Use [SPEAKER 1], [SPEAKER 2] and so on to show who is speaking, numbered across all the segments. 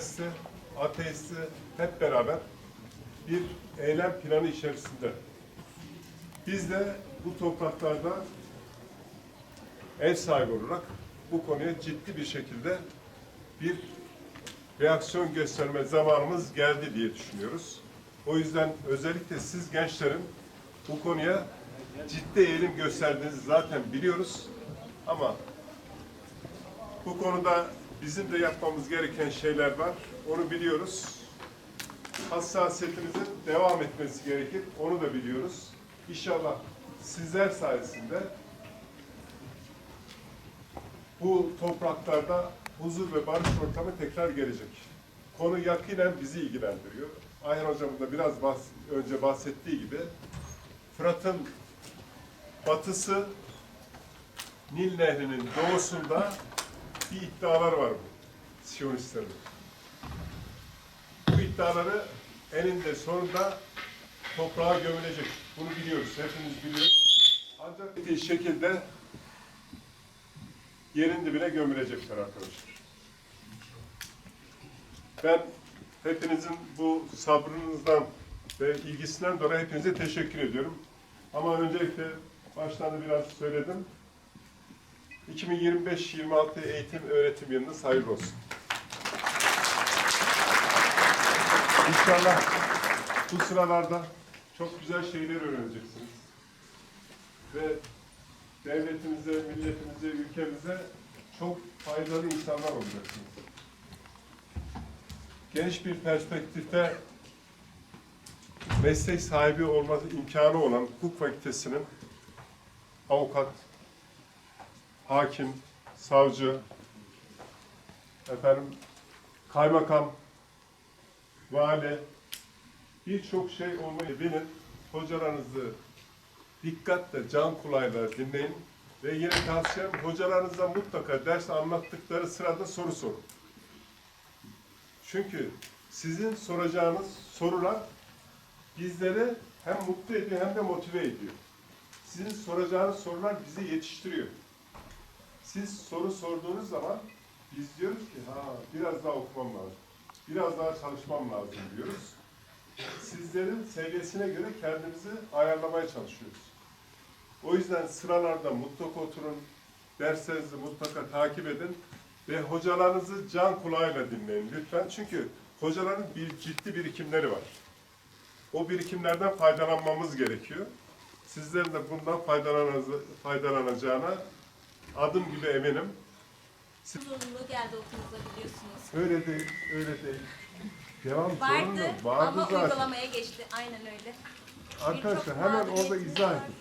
[SPEAKER 1] putperesti, ateisti hep beraber bir eylem planı içerisinde. Biz de bu topraklarda ev sahibi olarak bu konuya ciddi bir şekilde bir reaksiyon gösterme zamanımız geldi diye düşünüyoruz. O yüzden özellikle siz gençlerin bu konuya ciddi eğilim gösterdiğinizi zaten biliyoruz. Ama bu konuda bizim de yapmamız gereken şeyler var. Onu biliyoruz. Hassasiyetimizin devam etmesi gerekir. Onu da biliyoruz. İnşallah sizler sayesinde bu topraklarda huzur ve barış ortamı tekrar gelecek. Konu yakinen bizi ilgilendiriyor. Ayhan Hocam'ın da biraz bahs- önce bahsettiği gibi Fırat'ın batısı Nil Nehri'nin doğusunda bir iddialar var bu Siyonistlerin. Bu iddiaları eninde sonunda toprağa gömülecek. Bunu biliyoruz, hepimiz biliyoruz. Ancak bir şekilde yerin dibine gömülecekler arkadaşlar. Ben hepinizin bu sabrınızdan ve ilgisinden dolayı hepinize teşekkür ediyorum. Ama öncelikle baştan da biraz söyledim. 2025-26 eğitim öğretim yılınız hayırlı olsun. İnşallah bu sıralarda çok güzel şeyler öğreneceksiniz. Ve devletimize, milletimize, ülkemize çok faydalı insanlar olacaksınız. Geniş bir perspektifte meslek sahibi olma imkanı olan hukuk fakültesinin avukat, hakim, savcı, efendim kaymakam, vali birçok şey olmayı bilin. Hocalarınızı dikkatle, can kulağıyla dinleyin. Ve yine tavsiyem hocalarınıza mutlaka ders anlattıkları sırada soru sorun. Çünkü sizin soracağınız sorular bizleri hem mutlu ediyor hem de motive ediyor. Sizin soracağınız sorular bizi yetiştiriyor. Siz soru sorduğunuz zaman biz diyoruz ki ha biraz daha okumam lazım. Biraz daha çalışmam lazım diyoruz. Sizlerin seviyesine göre kendimizi ayarlamaya çalışıyoruz. O yüzden sıralarda mutlaka oturun, derslerinizi mutlaka takip edin ve hocalarınızı can kulağıyla dinleyin lütfen. Çünkü hocaların bir ciddi birikimleri var. O birikimlerden faydalanmamız gerekiyor. Sizlerin de bundan faydalanacağına adım gibi eminim.
[SPEAKER 2] Zorunluluğu geldi okulumuza biliyorsunuz.
[SPEAKER 1] Öyle değil, öyle değil. Devam
[SPEAKER 2] Vardı
[SPEAKER 1] sorunu vardı
[SPEAKER 2] ama
[SPEAKER 1] zaten.
[SPEAKER 2] uygulamaya geçti. Aynen öyle.
[SPEAKER 1] Arkadaşlar hemen orada izah
[SPEAKER 2] var.
[SPEAKER 1] edin.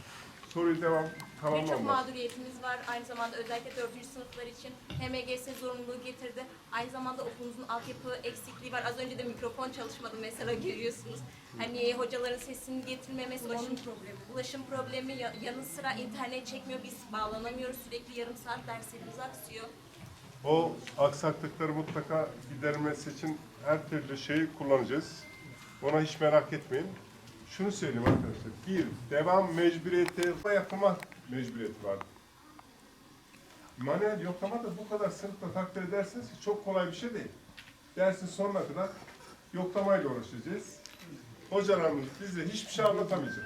[SPEAKER 1] Soruyu devam
[SPEAKER 2] Birçok
[SPEAKER 1] tamamlanmaz.
[SPEAKER 2] mağduriyetimiz var. Aynı zamanda özellikle 4. sınıflar için HMGS zorunluluğu getirdi. Aynı zamanda okulumuzun altyapı eksikliği var. Az önce de mikrofon çalışmadı mesela görüyorsunuz. Hani hocaların sesini getirmemesi, ulaşım problemi. Ulaşım problemi ya- yanı sıra internet çekmiyor. Biz bağlanamıyoruz. Sürekli yarım saat derslerimiz aksıyor.
[SPEAKER 1] O aksaklıkları mutlaka gidermesi için her türlü şeyi kullanacağız. Ona hiç merak etmeyin. Şunu söyleyeyim arkadaşlar. Bir, devam mecburiyeti ve yapma mecburiyeti var. Manuel yoklama da bu kadar sınıfta takdir ederseniz ki çok kolay bir şey değil. Dersin sonuna kadar yoklamayla uğraşacağız. Hocalarımız bize hiçbir şey anlatamayacak.